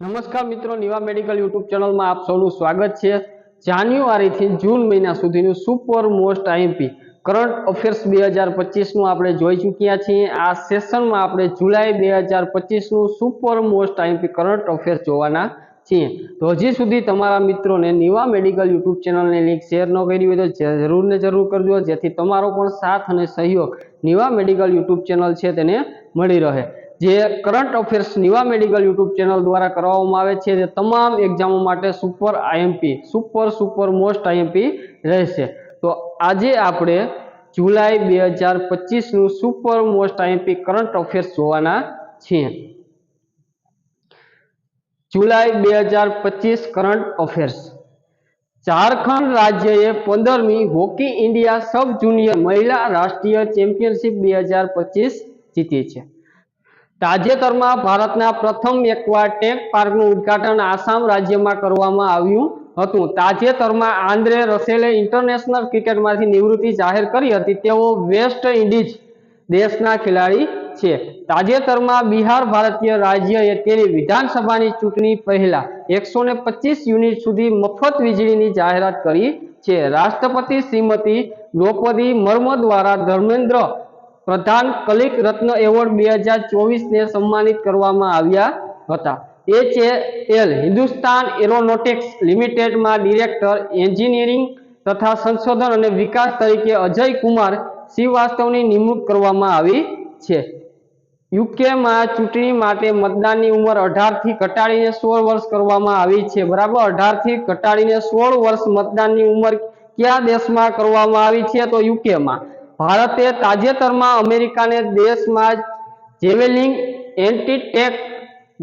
નમસ્કાર મિત્રો, Niva medical YouTube ચેનલમાં આપ સૌનું સ્વાગત છે. જાન્યુઆરીથી જૂન મહિના સુધીનું super most IMP current affairs બે હજાર પચીસનું આપણે જોઈ ચૂક્યા છીએ. આ સેશનમાં આપણે જુલાઈ બે હજાર પચીસનું super most IMP current affairs જોવાના છીએ. તો હજી સુધી તમારા મિત્રોને નિવા મેડિકલ યુટ્યુબ ચેનલની લિંક શેર ન કરી હોય તો જરૂર ને જરૂર કરજો, જેથી તમારો પણ સાથ અને સહયોગ નિવા મેડિકલ યુટ્યુબ ચેનલ છે તેને મળી રહે. જે current affairs Niva medical YouTube channel દ્વારા કરવામાં આવે છે તે તમામ એક્ઝામો માટે super IMP super super most IMP રહેશે. તો આજે આપણે જુલાઈ બે હજાર પચીસનું super most IMP current affairs જોવાના છીએ. જુલાઈ બે હજાર પચીસ કરંટ અફેર્સ ઝારખંડ રાજ્યએ પંદરમી હોકી ઇન્ડિયા સબ જુનિયર મહિલા રાષ્ટ્રીય ચેમ્પિયનશિપ બે હજાર પચીસ જીતી છે. તાજેતરમાં ભારતના પ્રથમ એક્વાટેક પાર્કનું ઉદ્ઘાટન આસામ રાજ્યમાં કરવામાં આવ્યું હતું. તાજેતરમાં આંદ્રે રસેલે ઇન્ટરનેશનલ ક્રિકેટમાંથી નિવૃત્તિ જાહેર કરી હતી. તેઓ વેસ્ટ ઇન્ડિઝ દેશના ખેલાડી છે. તાજેતરમાં બિહાર ભારતીય રાજ્યએ તેની વિધાનસભાની ચૂંટણી પહેલા એકસો યુનિટ સુધી મફત વીજળીની જાહેરાત કરી છે. રાષ્ટ્રપતિ શ્રીમતી દ્રૌપદી મર્મ દ્વારા ધર્મેન્દ્ર પ્રધાન કલિક રત્ન એવોર્ડ બે હજાર ચોવીસને સન્માનિત કરવામાં આવ્યા હતા. એચએએલ હિન્દુસ્તાન એરોનોટિક્સ લિમિટેડમાં ડિરેક્ટર, એન્જિનિયરિંગ તથા સંશોધન અને વિકાસ તરીકે અજય કુમાર શ્રીવાસ્તવની નિમણૂક કરવામાં આવી છે. યુકેમાં ચૂંટણી માટે મતદાનની ઉંમર અઢારથી ઘટાડીને સોળ વર્ષ કરવામાં આવી છે. બરાબર? અઢારથી ઘટાડીને સોળ વર્ષ મતદાનની ઉંમર કયા દેશમાં કરવામાં આવી છે? તો યુકેમાં. ભારતે તાજેતરમાં અમેરિકાને દેશમાં javelin anti tank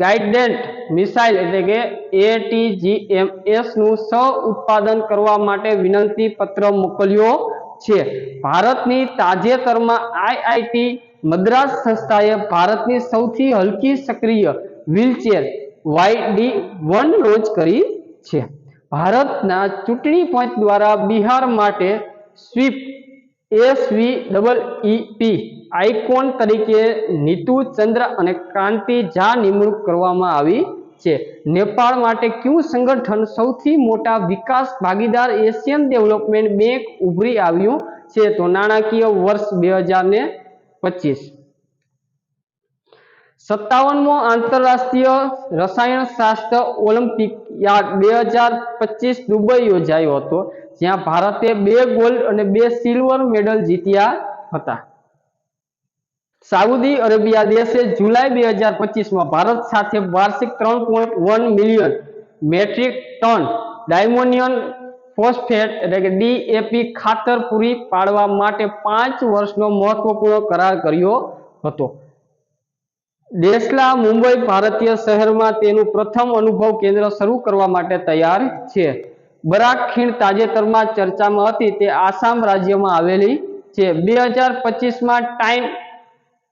guided missile એટલે કે એટીજીએમએસનું સહ ઉત્પાદન કરવા માટે વિનંતી પત્ર મોકલ્યો છે. ભારતની તાજેતરમાં આઈઆઈટી મદ્રાસ સંસ્થાએ ભારતની સૌથી હલકી સક્રિય વ્હીલચેર વાયડી વન લોન્ચ કરી છે. ભારતના ચૂંટણી પંચ દ્વારા બિહાર માટે SVEEP S V double E P icon તરીકે નીતુ, ચંદ્ર અને કાંતિ ઝા નિમણૂક કરવામાં આવી છે. નેપાળ માટે કયું સંગઠન સૌથી મોટા વિકાસ ભાગીદાર એશિયન ડેવલપમેન્ટ બેંક ઉભરી આવ્યું છે તો નાણાકીય વર્ષ બે હજાર ને પચીસ. સત્તાવનમો આંતરરાષ્ટ્રીય રસાયણશાસ્ત્ર ઓલિમ્પિક યાદ બે હજાર પચીસ દુબઈ યોજાયો હતો. જ્યાં ભારતે બે ગોલ્ડ અને બે સિલ્વર મેડલ જીત્યા હતા. સાઉદી અરેબિયા દેશે જુલાઈ બે હજાર પચીસમાં ભારત સાથે વાર્ષિક ત્રણ point one million metric ton diammonium phosphate એટલે કે ડીએપી ખાતર પૂરી પાડવા માટે પાંચ વર્ષનો મહત્વપૂર્ણ કરાર કર્યો હતો. દેશલા મુંબઈ ભારતીય શહેરમાં તેનું પ્રથમ અનુભવ કેન્દ્ર શરૂ કરવા માટે તૈયાર છે. બરાક ખીણ તાજેતરમાં ચર્ચામાં હતી તે આસામ રાજ્યમાં આવેલી છે. બે હજાર પચીસમાં ટાઈમ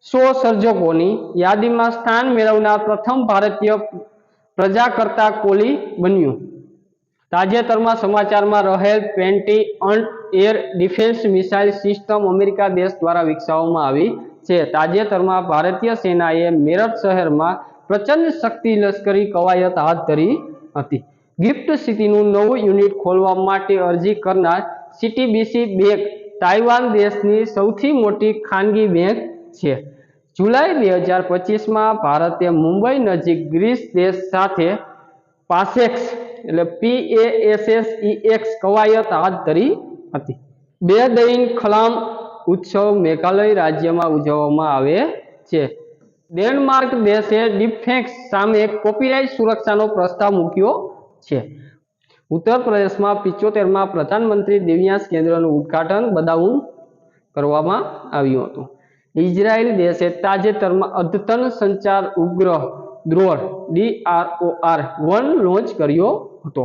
સો સર્જકોની યાદીમાં સ્થાન મેળવનાર પ્રથમ ભારતીય પ્રજાકર્તા કોલી બન્યું. તાજેતરમાં સમાચારમાં રહેલ twenty અન્ટ air defence missile system America દેશ દ્વારા વિકસાવવામાં આવી છે. તાજેતરમાં ભારતીય સેનાએ મેરઠ શહેરમાં પ્રચંડ શક્તિ લશ્કરી કવાયત હાથ ધરી હતી. ગિફ્ટ સિટીનું નવું યુનિટ ખોલવા માટે અરજી કરનાર સીટીબીસી બેંક તાઇવાન દેશની સૌથી મોટી ખાનગી બેંક છે. જુલાઈ બે હજાર પચીસમાં ભારતે મુંબઈ નજીક ગ્રીસ દેશ સાથે પાસેક્સ એટલે પીએએસએસઈએક્સ કવાયત હાથ ધરી હતી. બે દૈન ખલામ ઉત્સવ મેઘાલય રાજ્યમાં ઉજવવામાં આવે છે. ડેનમાર્ક દેશે ડિફેન્સ સામે કોપીરાઇટ સુરક્ષાનો પ્રસ્તાવ મૂક્યો છે. ઉત્તર પ્રદેશમાં પિચોતેરમાં પ્રધાનમંત્રી દિવ્યાંશ કેન્દ્રનું ઉદ્ઘાટન બદાઉન કરવામાં આવ્યું હતું. ઇઝરાયલ દેશે તાજેતરમાં અદ્યતન સંચાર ઉપગ્રહ દ્રોણ ડીઆરઓઆર વન લોન્ચ કર્યો હતો.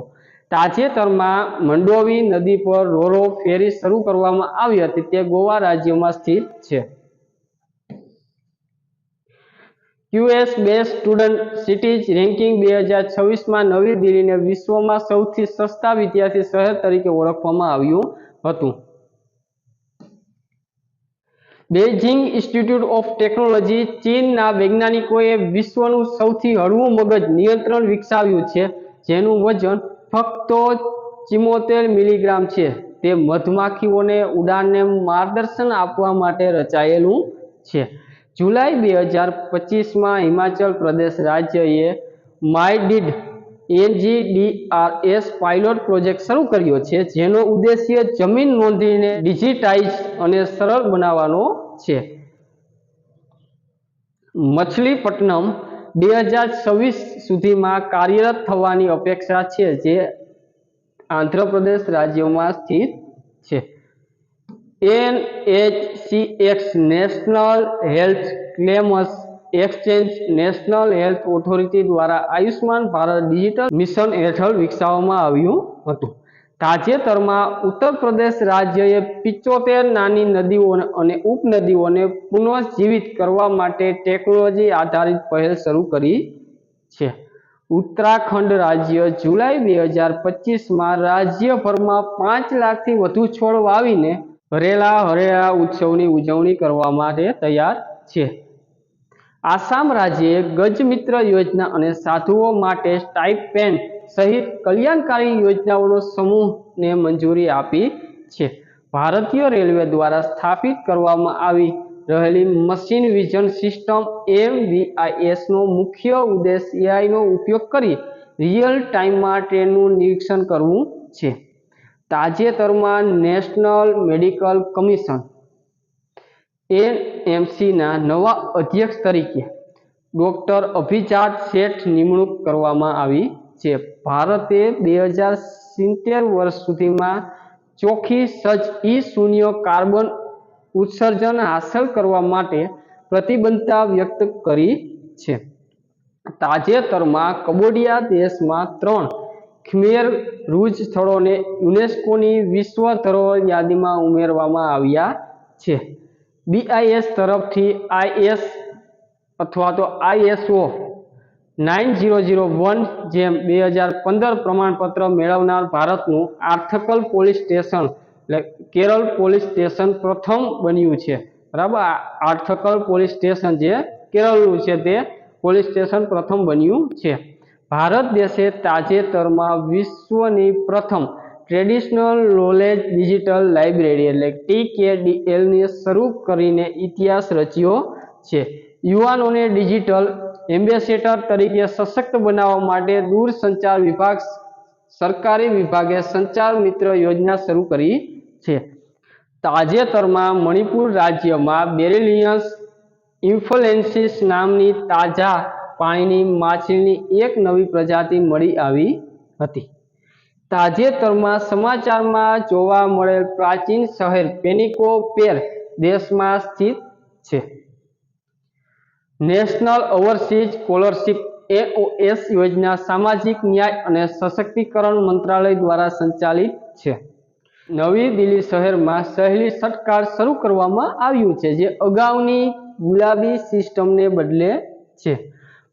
તાજેતરમાં મંડોવી નદી પર રોરો ફેરી શરૂ કરવામાં આવી હતી. તે ગોવા રાજ્યમાં સ્થિત છે. ક્યુએસ બે સ્ટુડન્ટ સિટીઝ રેન્કિંગ બે હજાર છવ્વીસમાં નવી દિલ્હીને વિશ્વમાં સૌથી સસ્તા વિદ્યાર્થી શહેર તરીકે ઓળખવામાં આવ્યું હતું. બેઇજિંગ ઇન્સ્ટિટ્યૂટ ઓફ ટેકનોલોજી ચીનના વૈજ્ઞાનિકોએ વિશ્વનું સૌથી હળવું મગજ નિયંત્રણ વિકસાવ્યું છે, જેનું વજન ફક્ત ચિમોતેર મિલીગ્રામ છે. તે મધમાખીઓને ઉડાનને માર્ગદર્શન આપવા માટે રચાયેલું છે. જુલાઈ બે હજાર પચીસમાં હિમાચલ પ્રદેશ રાજ્યએ માયડીડ એનજીડીઆરએસ પાયલોટ પ્રોજેક્ટ શરૂ કર્યો છે, જેનો ઉદ્દેશ્ય જમીન નોંધીને ડિજિટાઇઝ અને સરળ બનાવવાનો છે. મછલીપટ્ટનમ બે હજાર છવ્વીસ સુધીમાં કાર્યરત થવાની અપેક્ષા છે, જે આંધ્રપ્રદેશ રાજ્યમાં સ્થિત છે. NHCX national health claims exchange national health authority દ્વારા આયુષ્માન ભારત ડિજિટલ મિશન હેઠળ વિકસાવવામાં આવ્યું હતું. તાજેતરમાં ઉત્તર પ્રદેશ રાજ્યએ પિચોતેર નાની નદીઓ અને ઉપનદીઓને પુનઃજીવિત કરવા માટે ટેકનોલોજી આધારિત પહેલ શરૂ કરી છે. ઉત્તરાખંડ રાજ્ય જુલાઈ બે હજાર પચીસમાં રાજ્યભરમાં પાંચ લાખથી વધુ છોડ વાવીને હરેલા હરેલા ઉત્સવની ઉજવણી કરવા માટે તૈયાર છે. આસામ રાજ્યે ગજમિત્ર યોજના અને સાધુઓ માટે સ્ટાઇપેન્ડ સહિત કલ્યાણકારી યોજનાઓનો સમૂહને મંજૂરી આપી છે. ભારતીય રેલવે દ્વારા સ્થાપિત કરવામાં આવી રહેલી મશીન વિઝન સિસ્ટમ એમવીઆઈએસનો મુખ્ય ઉદ્દેશ એઆઈનો ઉપયોગ કરી રિયલ ટાઈમમાં ટ્રેનનું નિરીક્ષણ કરવું છે. તાજેતરમાં નેશનલ મેડિકલ કમિશન, એનએમસીના નવા અધ્યક્ષ તરીકે ડૉક્ટર અભિજાત શેઠ નિમણૂક કરવામાં આવી છે. ભારતે બે હજાર સિત્તેર વર્ષ સુધીમાં ચોખ્ખી સજ્જ ઈ શૂન્ય કાર્બન ઉત્સર્જન હાંસલ કરવા માટે પ્રતિબદ્ધતા વ્યક્ત કરી છે. તાજેતરમાં કબોડિયા દેશમાં ત્રણ ખમેર રૂજ સ્થળોને યુનેસ્કોની વિશ્વ ધરોહર યાદીમાં ઉમેરવામાં આવ્યા છે. બીઆઈએસ તરફથી આઈએસ અથવા તો ISO nine zero zero one જેમ બે હજાર પંદર પ્રમાણપત્ર મેળવનાર ભારતનું આર્થકલ પોલીસ સ્ટેશન એટલે કેરળ પોલીસ સ્ટેશન પ્રથમ બન્યું છે. બરાબર? આર્થકલ પોલીસ સ્ટેશન જે કેરળનું છે તે પોલીસ સ્ટેશન પ્રથમ બન્યું છે. ભારત દેશે તાજેતરમાં વિશ્વની પ્રથમ ટ્રેડિશનલ નોલેજ ડિજિટલ લાઇબ્રેરી એટલે ટીકેડીએલને શરૂ કરીને ઇતિહાસ રચ્યો છે. યુવાનોને ડિજિટલ એમ્બેસેડર તરીકે સશક્ત બનાવવા માટે દૂરસંચાર વિભાગ, સરકારી વિભાગે સંચાર મિત્ર યોજના શરૂ કરી છે. તાજેતરમાં મણિપુર રાજ્યમાં બેરિલિયન્સ ઇન્ફ્લુએન્સિસ નામની તાજા પાણીની માછલીની એક નવી પ્રજાતિ મળી આવી હતી. તાજેતરમાં સમાચારમાં જોવા મળેલ પ્રાચીન શહેર પેનિકો પેર દેશમાં સ્થિત છે. નેશનલ ઓવરસીઝ સ્કોલરશિપ એઓએસ યોજના સામાજિક ન્યાય અને સશક્તિકરણ મંત્રાલય દ્વારા સંચાલિત છે. નવી દિલ્હી શહેરમાં સહેલી સટકાર શરૂ કરવામાં આવ્યું છે, જે અગાઉની ગુલાબી સિસ્ટમને બદલે છે.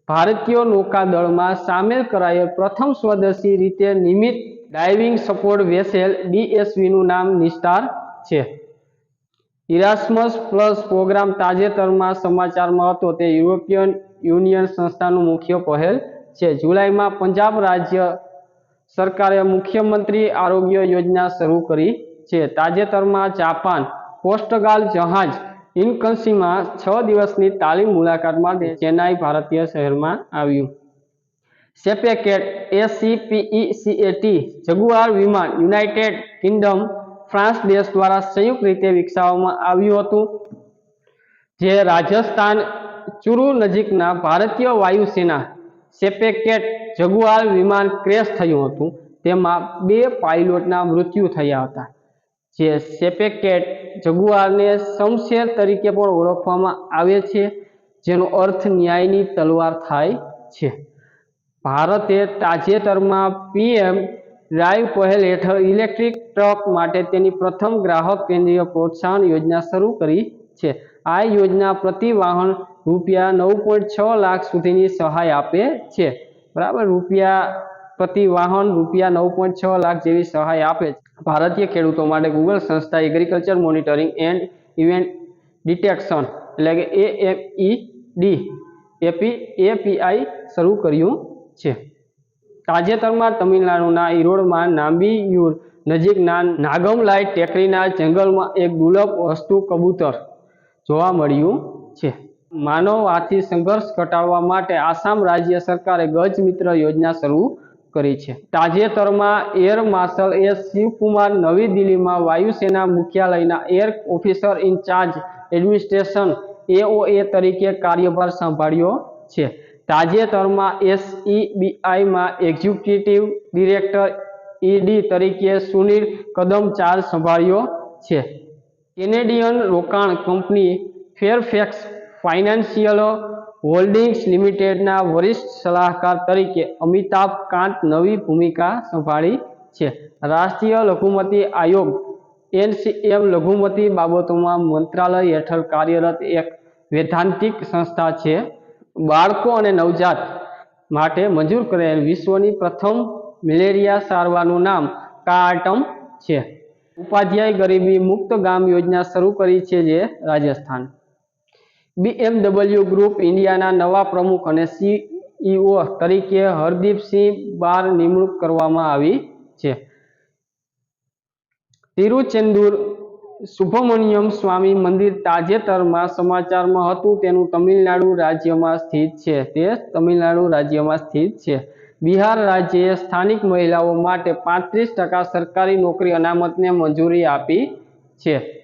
ભારતીય નૌકાદળમાં સામેલ કરાયેલ પ્રથમ સ્વદેશી રીતે નિમિત્ત ડાઇવિંગ સપોર્ટ વેસેલ ડીએસવીનું નામ નિસ્ટાર છે. ઇરાસ્મસ પ્લસ પ્રોગ્રામ તાજેતરમાં સમાચારમાં હતો, તે યુરોપિયન યુનિયન સંસ્થાનું મુખ્ય પહેલ છે. જુલાઈમાં પંજાબ રાજ્ય સરકારે મુખ્યમંત્રી આરોગ્ય યોજના શરૂ કરી છે. તાજેતરમાં જાપાન કોસ્ટગાર્ડ જહાજ ઇનકન્સીમાં છ દિવસની તાલીમ મુલાકાત માટે ચેન્નાઈ ભારતીય શહેરમાં આવ્યું. સેપેકેટ એસીપીઈસીએટી જગુઆર વિમાન યુનાઇટેડ કિંગડમ ફ્રાન્સ દેશ દ્વારા સંયુક્ત રીતે વિકસાવવામાં આવ્યું હતું, જે રાજસ્થાન ચુરુ નજીકના ભારતીય વાયુસેના સેપેકેટ જગુઆર વિમાન ક્રેશ થયું હતું. તેમાં બે પાયલોટના મૃત્યુ થયા હતા. જે સેપેકેટ જગુઆરને શમશેર તરીકે પણ ઓળખવામાં આવે છે, જેનો અર્થ ન્યાયની તલવાર થાય છે. ભારતે તાજેતરમાં પીએમ ડ્રાઈવ પહેલ હેઠળ ઇલેક્ટ્રિક ટ્રક માટે તેની પ્રથમ ગ્રાહક કેન્દ્રીય પ્રોત્સાહન યોજના શરૂ કરી છે. આ યોજના પ્રતિ વાહન રૂપિયા નવ પોઈન્ટ છ લાખ સુધીની સહાય આપે છે. બરાબર? રૂપિયા પ્રતિ વાહન રૂપિયા નવ પોઈન્ટ છ લાખ જેવી સહાય આપે છે. ભારતીય ખેડૂતો માટે ગૂગલ સંસ્થા agriculture monitoring and event detection એટલે કે A F E D AP API શરૂ કર્યું છે. તાજેતરમાં તમિલનાડુના ઈરોડમાં નામ્બીયુર નજીકના નાગમલાઈ ટેકરીના જંગલમાં એક દુર્લભ વસ્તુ કબૂતર જોવા મળ્યું છે. માનવ હાથી સંઘર્ષ ઘટાડવા માટે આસામ રાજ્ય સરકારે ગજ મિત્ર યોજના શરૂ કરી છે. તાજેતરમાં એર માર્શલ એસ શિવકુમાર નવી દિલ્હીમાં વાયુસેના મુખ્યાલયના air officer in charge administration AOA તરીકે કાર્યભાર સંભાળ્યો છે. તાજેતરમાં એસઈબીઆઈમાં એક્ઝિક્યુટિવ ડિરેક્ટર ઈડી તરીકે સુનિલ કદમ ચાર્જ સંભાળ્યો છે. કેનેડિયન રોકાણ કંપની ફેરફેક્સ ફાઇનાન્શિયલ હોલ્ડિંગ્સ લિમિટેડના વરિષ્ઠ સલાહકાર તરીકે અમિતાભ કાંત નવી ભૂમિકા સંભાળી છે. રાષ્ટ્રીય લઘુમતી આયોગ એનસીએમ લઘુમતી બાબતોમાં મંત્રાલય હેઠળ કાર્યરત એક વૈધાંતિક સંસ્થા છે. બાળકો અને નવજાત માટે મંજૂર કરેલ વિશ્વની પ્રથમ મેલેરિયા સારવારનું નામ કાર્ટમ છે. ઉપાધ્યાય ગરીબી મુક્ત ગામ યોજના શરૂ કરી છે જે રાજસ્થાન. બીએમડબલ્યુ ગ્રુપ ઇન્ડિયાના નવા પ્રમુખ અને સીઈઓ તરીકે હરદીપસિંહ બાર નિમણૂક કરવામાં આવી છે. તિરુચેન્દુર સુબ્રમણ્યમ સ્વામી મંદિર તાજેતરમાં સમાચારમાં હતું, તેનું તમિલનાડુ રાજ્યમાં સ્થિત છે. તે તમિલનાડુ રાજ્યમાં સ્થિત છે. બિહાર રાજ્યએ સ્થાનિક મહિલાઓ માટે પાંત્રીસ ટકા સરકારી નોકરી અનામતને મંજૂરી આપી છે.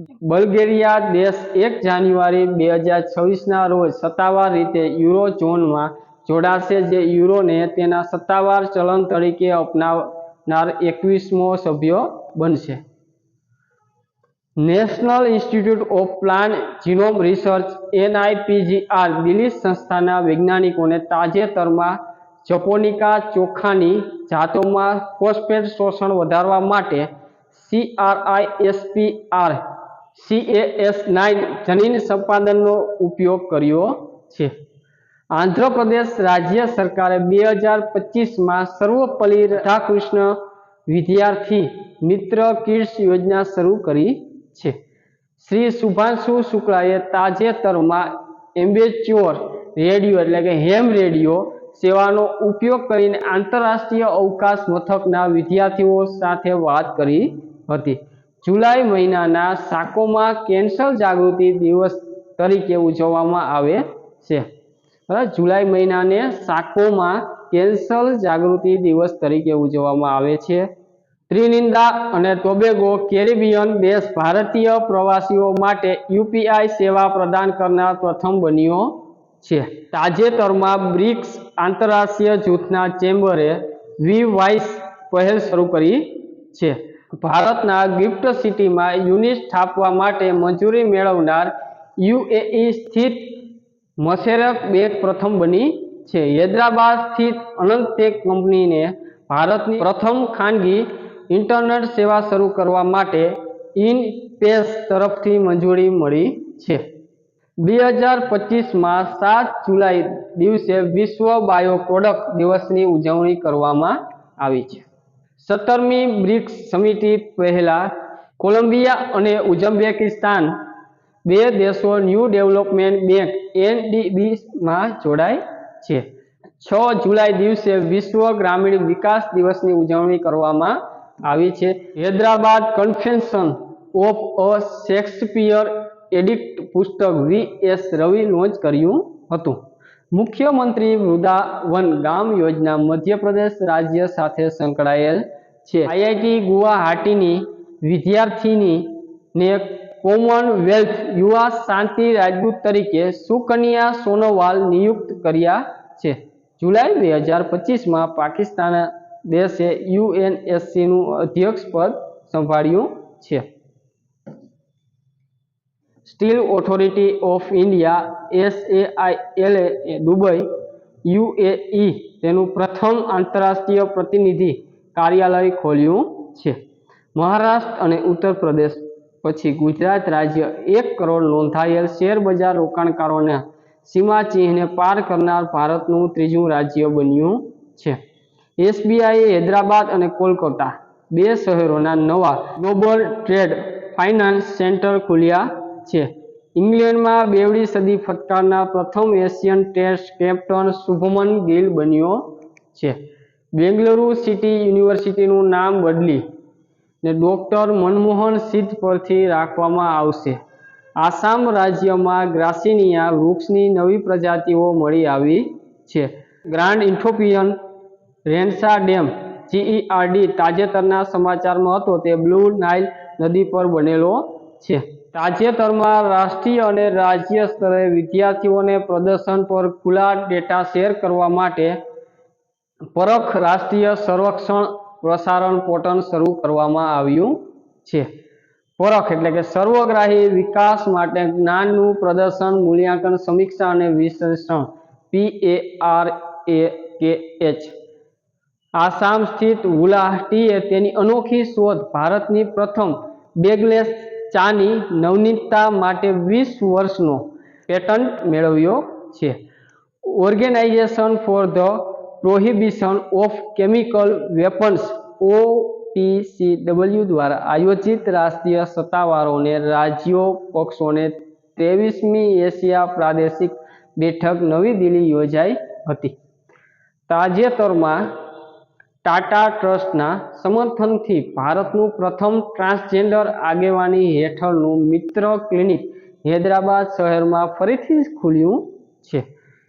બલ્ગેરિયા દેશ એક જાન્યુઆરી બે હજાર છવ્વીસના રોજ સત્તાવાર રીતે યુરો ઝોનમાં જોડાશે જે યુરોને તેના સત્તાવાર ચલણ તરીકે અપનાવનાર એકવીસમો સભ્ય બનશે. National institute of plant genome research NIPGR Delhi સંસ્થાના વૈજ્ઞાનિકોને તાજેતરમાં જપોનિકા ચોખાની જાતોમાં ફોસ્ફેટ શોષણ વધારવા માટે સીઆરઆઈએસપીઆર સીએએસ નાઇન જનીન સંપાદનનો ઉપયોગ કર્યો છે. આંધ્રપ્રદેશ રાજ્ય સરકારે બે હજાર પચીસમાં સર્વપલ્લી રાધાકૃષ્ણ વિદ્યાર્થી મિત્ર કિડ્સ યોજના શરૂ કરી છે. શ્રી શુભાંશુ શુક્લાએ તાજેતરમાં એમ્બેચ્યોર રેડિયો એટલે કે હેમ રેડિયો સેવાનો ઉપયોગ કરીને આંતરરાષ્ટ્રીય અવકાશ મથકના વિદ્યાર્થીઓ સાથે વાત કરી હતી. જુલાઈ મહિનાના શાકોમાં કેન્સર જાગૃતિ દિવસ તરીકે ઉજવવામાં આવે છે. બરાબર? જુલાઈ મહિનાને શાકોમાં કેન્સર જાગૃતિ દિવસ તરીકે ઉજવવામાં આવે છે. ત્રિનિંદા અને ટોબેગો કેરેબિયન દેશ ભારતીય પ્રવાસીઓ માટે યુપીઆઈ સેવા પ્રદાન કરનાર પ્રથમ બન્યો છે. તાજેતરમાં બ્રિક્સ આંતરરાષ્ટ્રીય જૂથના ચેમ્બરે વી વાઇસ પહેલ શરૂ કરી છે. ભારતના ગિફ્ટ સિટીમાં યુનિટ સ્થાપવા માટે મંજૂરી મેળવનાર યુએઈ સ્થિત મશેરફ બેંક પ્રથમ બની છે. હૈદરાબાદ સ્થિત અનંત ટેક કંપનીને ભારતની પ્રથમ ખાનગી ઇન્ટરનેટ સેવા શરૂ કરવા માટે ઇનપેસ તરફથી મંજૂરી મળી છે. બે હજાર પચીસમાં સાત જુલાઈ દિવસે વિશ્વ બાયો પ્રોડક્ટ દિવસની ઉજવણી કરવામાં આવી છે. સત્તરમી બ્રિક્સ સમિતિ પહેલા કોલંબિયા અને ઉઝબેકિસ્તાન બે દેશો ન્યૂ ડેવલપમેન્ટ બેંક એનડીબીમાં જોડાય છે. છ જુલાઈ દિવસે વિશ્વ ગ્રામીણ વિકાસ દિવસની ઉજવણી કરવામાં આવી છે. Hyderabad confession of a Shakespeare addict પુસ્તક વી એસ રવિ લોન્ચ કર્યું હતું. મુખ્યમંત્રી વૃદાવન ગામ યોજના મધ્યપ્રદેશ રાજ્ય સાથે સંકળાયેલ છે. આઈઆઈટી ગુવાહાટીની વિદ્યાર્થીની ને કોમનવેલ્થ યુવા શાંતિ રાજદૂત તરીકે સુકન્યા સોનોવાલ નિયુક્ત કર્યા છે. જુલાઈ બે હજાર પચીસમાં પાકિસ્તાન દેશે યુએનએસસીનું અધ્યક્ષ પદ સંભાળ્યું છે. સ્ટીલ ઓથોરિટી ઓફ ઇન્ડિયા એસએઆઈએલએ દુબઈ યુએઈ તેનું પ્રથમ આંતરરાષ્ટ્રીય પ્રતિનિધિ કાર્યાલય ખોલ્યું છે. મહારાષ્ટ્ર અને ઉત્તર પ્રદેશ પછી ગુજરાત રાજ્ય એક કરોડ નોંધાયેલ શેરબજાર રોકાણકારોને સીમાચિહ્ને પાર કરનાર ભારતનું ત્રીજું રાજ્ય બન્યું છે. એસબીઆઈએ હૈદરાબાદ અને કોલકાતા બે શહેરોના નવા ગ્લોબલ ટ્રેડ ફાઇનાન્સ સેન્ટર ખોલ્યા છે. ઇંગ્લેન્ડમાં બેવડી સદી ફટકારના પ્રથમ Asian test captain Shubman Gill બન્યો છે. બેંગલુરુ સિટી યુનિવર્સિટીનું નામ બદલી ને ડૉક્ટર મનમોહન સિદ્ધ પરથી રાખવામાં આવશે. આસામ રાજ્યમાં ગ્રાસિનિયા વૃક્ષની નવી પ્રજાતિઓ મળી આવી છે. ગ્રાન્ડ ઇન્થોપિયન રેન્સા ડેમ, જીઈઆરડી તાજેતરના સમાચારમાં હતો. તે બ્લુ નાઇલ નદી પર બનેલો છે. તાજેતરમાં રાષ્ટ્રીય અને રાજ્ય સ્તરે વિદ્યાર્થીઓને પ્રદર્શન પર ખુલ્લા ડેટા શેર કરવા માટે પરખ રાષ્ટ્રીય સંરક્ષણ પ્રસારણ પોર્ટલ શરૂ કરવામાં આવ્યું છે. પરખ એટલે કે સર્વગ્રાહી વિકાસ માટે જ્ઞાનનું પ્રદર્શન, મૂલ્યાંકન, સમીક્ષા અને વિશ્લેષણ પી એ આર એ કે એચ આસામ સ્થિત ગુલાહાટીએ તેની અનોખી શોધ ભારતની પ્રથમ બેગલેસ ચાની નવનીતતા માટે વીસ વર્ષનો પેટન્ટ મેળવ્યો છે. Organisation for the prohibition of chemical weapons, OPCW દ્વારા આયોજિત રાષ્ટ્રીય સત્તાવારોને રાજ્યો પક્ષોને ત્રેવીસમી એશિયા પ્રાદેશિક બેઠક નવી દિલ્હી યોજાઈ હતી. તાજેતરમાં ટાટા ટ્રસ્ટના સમર્થનથી ભારતનું પ્રથમ ટ્રાન્સજેન્ડર આગેવાની હેઠળનું મિત્ર ક્લિનિક હૈદરાબાદ શહેરમાં ફરીથી ખુલ્યું છે.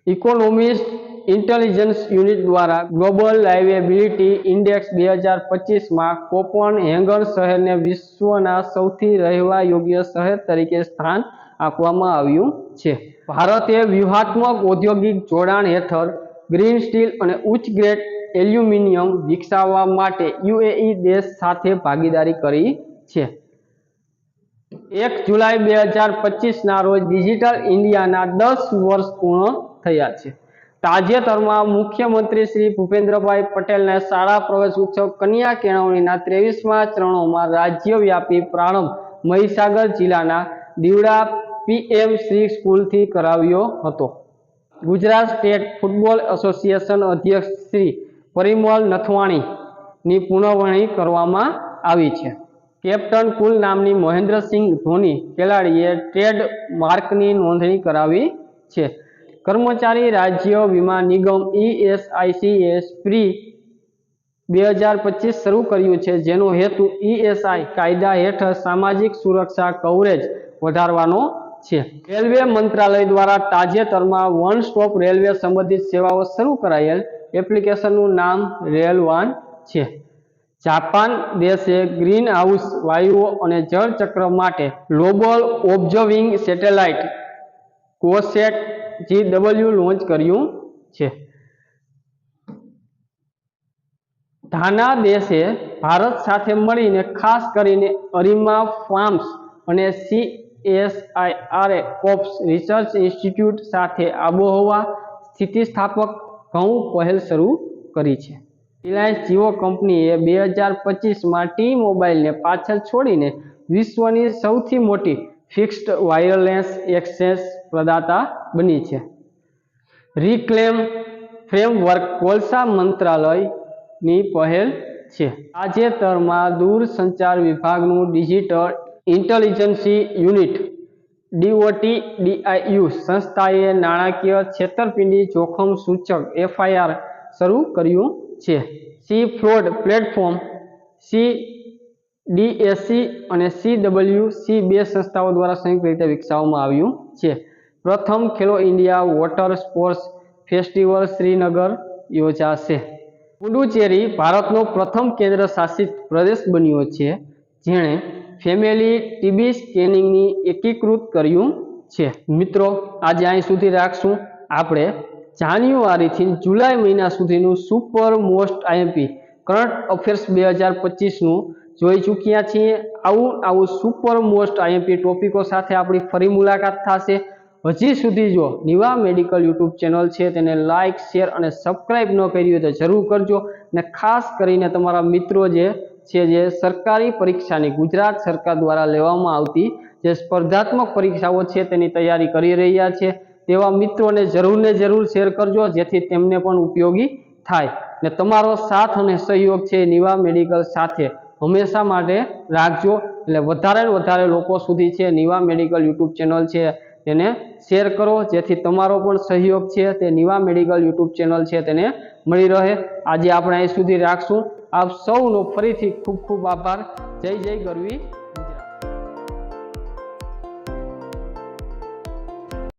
ઇકોનોમિસ્ટ ઇન્ટેલિજન્સ યુનિટ દ્વારા ગ્લોબલ લાઇવેબિલિટી ઇન્ડેક્સ બે હજાર પચીસમાં કોપન હેંગર શહેરને વિશ્વના સૌથી રહેવા યોગ્ય શહેર તરીકે સ્થાન આપવામાં આવ્યું છે. ભારતે વ્યૂહાત્મક ઔદ્યોગિક જોડાણ હેઠળ ગ્રીન સ્ટીલ અને ઉચ્ચ ગ્રેડ એલ્યુમિનિયમ વિકસાવવા માટે યુએઈ દેશ સાથે ભાગીદારી કરી છે. એક જુલાઈ બે હજાર પચીસના રોજ ડિજિટલ ઇન્ડિયાના દસ વર્ષ પૂર્ણ થયા છે. તાજેતરમાં મુખ્યમંત્રી શ્રી ભૂપેન્દ્રભાઈ પટેલને શાળા પ્રવેશ ઉત્સવ કન્યા કેળવણીના ત્રેવીસમાં ચરણોમાં રાજ્યવ્યાપી પ્રારંભ મહીસાગર જિલ્લાના દીવડા પીએમ શ્રી સ્કૂલથી કરાવ્યો હતો. ગુજરાત સ્ટેટ ફૂટબોલ એસોસિએશન અધ્યક્ષ શ્રી પરિમલ નથવાણીની પુનવણી કરવામાં આવી છે. કેપ્ટન કુલ નામની મહેન્દ્રસિંહ ધોની ખેલાડીએ ટ્રેડ માર્કની નોંધણી કરાવી છે. કર્મચારી રાજ્ય વીમા નિગમ ઈએસઆઈસીએ ફ્રી બે હજાર પચીસ શરૂ કર્યું છે, જેનો હેતુ ઈએસઆઈ કાયદા હેઠળ સામાજિક સુરક્ષા કવરેજ વધારવાનો છે. રેલવે મંત્રાલય દ્વારા તાજેતરમાં વન સ્ટોપ રેલવે સંબંધિત સેવાઓ શરૂ કરાયેલ એપ્લિકેશનનું નામ રેલવાન છે. જાપાન દેશે ગ્રીન હાઉસ વાયુઓ અને જળચક્ર માટે global observing satellite GOSAT G W launch કર્યું છે. ધાના દેશે ભારત સાથે મળીને ખાસ કરીને અરીમા ફાર્મ્સ અને સીએસઆઈઆરએ કોપ્સ રિસર્ચ ઇન્સ્ટિટ્યૂટ સાથે આબોહવા સ્થિતિસ્થાપક ઘઉં પહેલ શરૂ કરી છે. રિલાયન્સ જીઓ કંપનીએ બે હજાર પચીસમાં ટી મોબાઈલને પાછળ છોડીને વિશ્વની સૌથી મોટી ફિક્સ્ડ વાયરલેસ એક્સેસ પ્રદાતા બની છે. રિક્લેમ ફ્રેમવર્ક કોલસા મંત્રાલયની પહેલ છે. તાજેતરમાં દૂરસંચાર વિભાગનું digital intelligence unit DOT DIU સંસ્થાએ નાણાકીય છેતરપિંડી જોખમ સૂચક એફઆઈઆર શરૂ કર્યું છે. C fraud platform, C DSC અને સી ડબલ્યુ સી બે સંસ્થાઓ દ્વારા સંયુક્ત રીતે વિકસાવવામાં આવ્યું છે. પ્રથમ Khelo India water sports festival Srinagar યોજાશે. પુડુચેરી ભારતનો પ્રથમ કેન્દ્ર શાસિત પ્રદેશ બન્યો છે, જેણે ફેમિલી ટીબી સ્કેનિંગની એકીકૃત કર્યું છે. મિત્રો, આજે અહીં સુધી રાખશું. આપણે જાન્યુઆરીથી જુલાઈ મહિના સુધીનું super most IMP current affairs બે હજાર પચીસનું જોઈ ચૂક્યા છીએ. આવું આવું સુપર મોસ્ટ આઈએમપી ટોપિકો સાથે આપણી ફરી મુલાકાત થશે. હજી સુધી જો નિવા મેડિકલ યુટ્યુબ ચેનલ છે, તેને લાઇક શેર અને સબસ્ક્રાઇબ ન કરી હોય તો જરૂર કરજો અને ખાસ કરીને તમારા મિત્રો જે છે જે સરકારી પરીક્ષાની ગુજરાત સરકાર દ્વારા લેવામાં આવતી જે સ્પર્ધાત્મક પરીક્ષાઓ છે તેની તૈયારી કરી રહ્યા છે. તેવા મિત્રોને જરૂરને જરૂર શેર કરજો, જેથી તેમને પણ ઉપયોગી થાય. ને તમારો સાથ અને સહયોગ છે નિવા મેડિકલ સાથે હંમેશા માટે રાખજો. એટલે વધારે વધારે લોકો સુધી છે નિવા મેડિકલ યુટ્યુબ ચેનલ છે તેને શેર કરો, જેથી તમારો પણ સહયોગ છે તે નિવા મેડિકલ યુટ્યુબ ચેનલ છે તેને મળી રહે. આજે આપણે અહીં સુધી રાખશું. આપ સૌનો ફરીથી ખૂબ ખૂબ આભાર. જય જય ગરવી ગુજરાત.